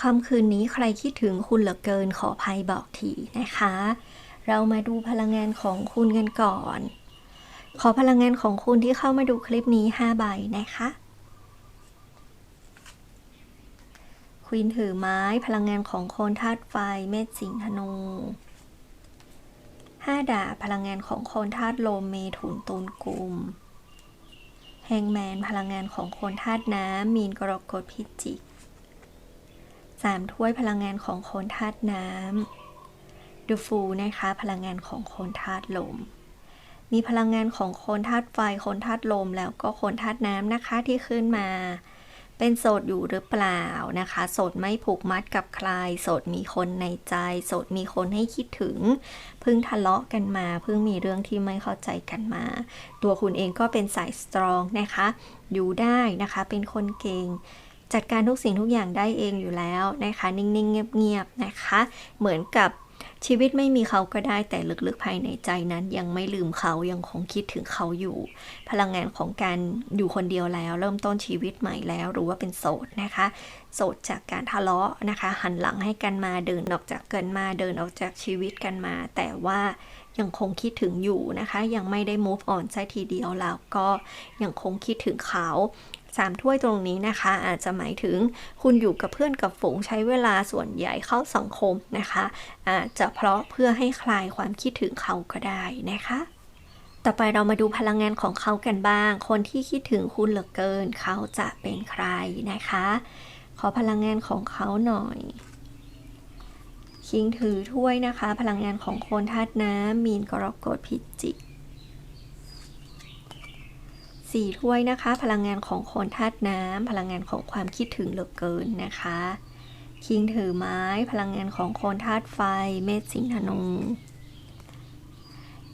ค่ำคืนนี้ใครคิดถึงคุณเหลือเกินขอภัยบอกทีนะคะ เรามาดูพลังงานของคุณกันก่อน ขอพลังงานของคุณที่เข้ามาดูคลิปนี้5ใบนะคะควีนถือไม้พลังงานของคนธาตุไฟเมษสิงห์ธนูห้าดาบพลังงานของคนธาตุลมเมถุนตุลกุมแฮงแมนพลังงานของคนธาตุน้ำมีนกรกฎพิจิก สามถ้วยพลังงานของโคนธาตุน้ำดูฟูนะคะ พลังงานของโคนธาตุลม มีพลังงานของโคนธาตุไฟโคนธาตุลม แล้วก็โคนธาตุน้ำนะคะที่ขึ้นมา เป็นโสดอยู่หรือเปล่านะคะ โสดไม่ผูกมัดกับใคร โสดมีคนในใจ โสดมีคนให้คิดถึง เพิ่งทะเลาะกันมา เพิ่งมีเรื่องที่ไม่เข้าใจกันมา ตัวคุณเองก็เป็นสายสตรองนะคะ อยู่ได้นะคะ เป็นคนเก่ง จัดการทุกสิ่งทุกอย่างได้เองอยู่แล้วนะคะ นิ่ง ๆ เงียบ ๆ นะคะ เหมือนกับชีวิตไม่มีเขาก็ได้แต่ลึกๆภายในใจนั้น ยังไม่ลืมเขายังคงคิดถึงเขาอยู่ พลังงานของการอยู่คนเดียวแล้ว เริ่มต้นชีวิตใหม่แล้วหรือว่าเป็นโสดนะคะ โสดจากการทะเลาะนะคะ หันหลังให้กันมาเดินออกจากกันมาเดินออกจากชีวิตกันมา แต่ว่ายังคงคิดถึงอยู่นะคะ ยังไม่ได้ move on ซะทีเดียวแล้วก็ยังคงคิดถึงเขา สามถ้วยตรงนี้นะคะ อาจจะหมายถึงคุณอยู่กับเพื่อนกับฝูงใช้เวลาส่วนใหญ่เข้าสังคมนะคะ อาจจะเพราะเพื่อให้คลายความคิดถึงเขาก็ได้นะคะต่อไปเรามาดูพลังงานของเขากันบ้าง คนที่คิดถึงคุณเหลือเกิน เขาจะเป็นใครนะคะ ขอพลังงานของเขาหน่อย คิงถือถ้วยนะคะ พลังงานของคนธาตุน้ำมีนกรกฎพิจิก สี่ถ้วยนะคะ พลังงานของคนธาตุน้ำพลังงานของความคิดถึงเหลือเกินนะคะ คิงถือไม้พลังงานของคนธาตุไฟ เมษสิงห์ธนู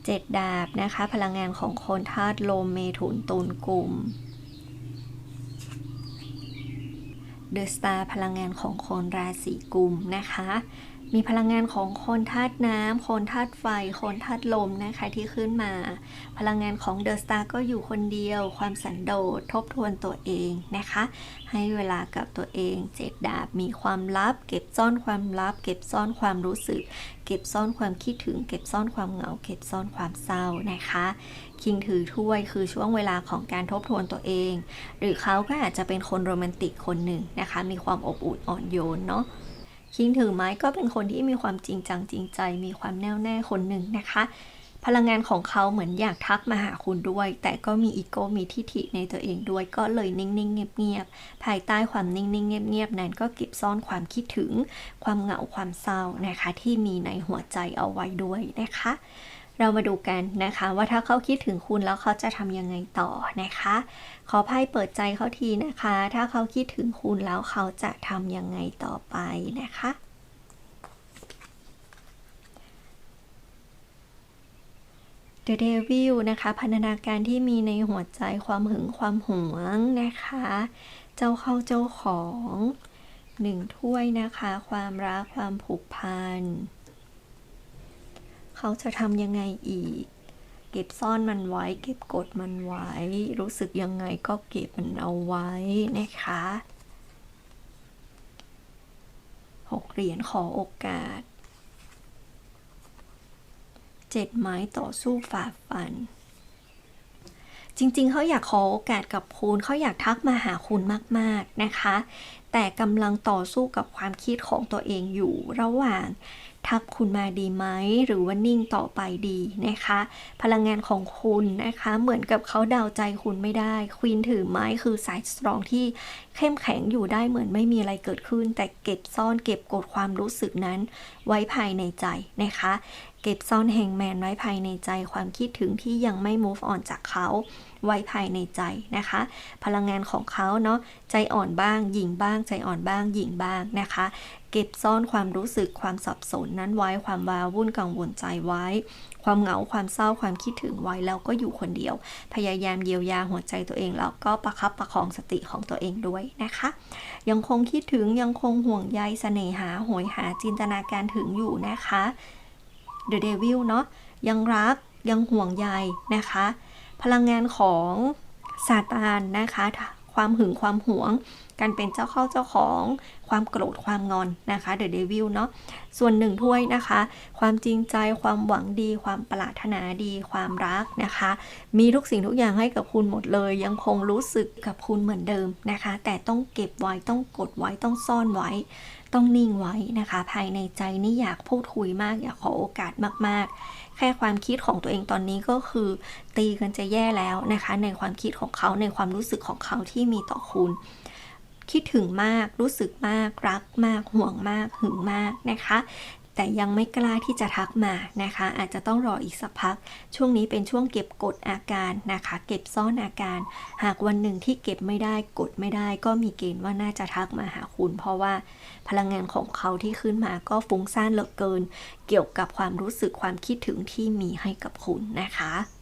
เจ็ดดาบนะคะ พลังงานของคนธาตุลมเมถุนตุลกลุ่มเดอะสตาร์พลังงานของคนราศีกุมนะคะ มีพลังงานของคนธาตุน้ำคนธาตุไฟ คนธาตุลมนะคะที่ขึ้นมา พลังงานของเดอะสตาร์ก็อยู่คนเดียว ความสันโดษทบทวนตัวเองนะคะ ให้เวลากับตัวเองเจ็ดดาบมีความลับ เก็บซ่อนความลับ เก็บซ่อนความรู้สึก เก็บซ่อนความคิดถึง เก็บซ่อนความเหงา เก็บซ่อนความเศร้านะคะคิงถือถ้วยคือช่วงเวลาของการทบทวนตัวเอง หรือเขาก็อาจจะเป็นคนโรแมนติกคนหนึ่งนะคะ มีความอบอุ่นอ่อนโยนเนาะ คิงถือไม้ก็เป็นคนที่มีความจริงจังจริงใจ มีความแน่วแน่คนหนึ่งนะคะ พลังงานของเขาเหมือนอยากทักมาหาคุณด้วย แต่ก็มีอีโก้มีทิฐิในตัวเองด้วย ก็เลยนิ่งๆ เงียบๆ ภายใต้ความนิ่งๆ เงียบๆ นั้นก็เก็บซ่อนความคิดถึง ความเหงาความเศร้านะคะ ที่มีในหัวใจเอาไว้ด้วยนะคะ เรามาดูกันนะคะ ว่าถ้าเขาคิดถึงคุณแล้วเขาจะทำยังไงต่อนะคะ ขอไพ่เปิดใจเขาทีนะคะ ถ้าเขาคิดถึงคุณแล้วเขาจะทำยังไงต่อไปนะคะ The Devil นะคะ พันธนาการที่มีในหัวใจความหึงความหวงนะคะ เจ้าเข้าเจ้าของหนึ่งถ้วยนะคะ ความรักความผูกพัน เขาจะทำยังไงอีก เก็บซ่อนมันไว้ เก็บกดมันไว้ รู้สึกยังไงก็เก็บมันเอาไว้นะคะหกเหรียญขอโอกาสเจ็ดไม้ต่อสู้ฝ่าฟัน จริงๆ เขาอยากขอโอกาสกับคุณเขาอยากทักมาหาคุณมากๆนะคะ แต่กำลังต่อสู้กับความคิดของตัวเองอยู่ระหว่าง ทักคุณมาดีไหม หรือว่านิ่งต่อไปดีนะคะ พลังงานของคุณนะคะ เหมือนกับเขาเดาใจคุณไม่ได้ควีนถือไม้คือสายสตรองที่เข้มแข็งอยู่ได้เหมือนไม่มีอะไรเกิดขึ้น แต่เก็บซ่อนเก็บกดความรู้สึกนั้นไว้ภายในใจนะคะ เก็บซ่อนแฮงแมนไว้ภายในใจความคิดถึงที่ยังไม่ move on จากเขาไว้ภายในใจนะคะ พลังงานของเขาเนาะใจอ่อนบ้างหยิ่งบ้าง ใจอ่อนบ้างหยิ่งบ้างนะคะ เก็บซ่อนความรู้สึกความสับสนนั้นไว้ความวาวุ่นกังวลใจไว้ความเหงาความเศร้าความคิดถึงไว้แล้วก็อยู่คนเดียว พยายามเยียวยาหัวใจตัวเองแล้วก็ประคับประคองสติของตัวเองด้วยนะคะ ยังคงคิดถึงยังคงห่วงใยเสน่หาโหยหาจินตนาการถึงอยู่นะคะ The Devil เนาะยังรักยังห่วงใยนะคะ พลังงานของซาตานนะคะ ความหึงความหวง การเป็นเจ้าเข้าเจ้าของความโกรธความงอนนะคะ The Devil เนาะส่วนหนึ่งถ้วยนะคะ ความจริงใจความหวังดี ความปรารถนาดีความรักนะคะ มีทุกสิ่งทุกอย่างให้กับคุณหมดเลย ยังคงรู้สึกกับคุณเหมือนเดิมนะคะ แต่ต้องเก็บไว้ต้องกดไว้ต้องซ่อนไว้ ต้องนิ่งไว้นะคะ ภายในใจนี่อยากพูดคุยมากอยากขอโอกาสมากๆ ค่ความคิดของตัวเองตอนนี้ก็คือ ตีกันจะแย่แล้วนะคะ ในความคิดของเขาในความรู้สึกของเขาที่มีต่อคุณ คิดถึงมากรู้สึกมากรักมากห่วงมากหึงมากนะคะ แต่ยังไม่กล้าที่จะทักมานะคะ อาจจะต้องรออีกสักพัก ช่วงนี้เป็นช่วงเก็บกดอาการนะคะ เก็บซ่อนอาการ หากวันหนึ่งที่เก็บไม่ได้กดไม่ได้ ก็มีเกณฑ์ว่าน่าจะทักมาหาคุณ เพราะว่าพลังงานของเขาที่ขึ้นมาก็ฟุ้งซ่านเหลือเกิน เกี่ยวกับความรู้สึกความคิดถึงที่มีให้กับคุณนะคะ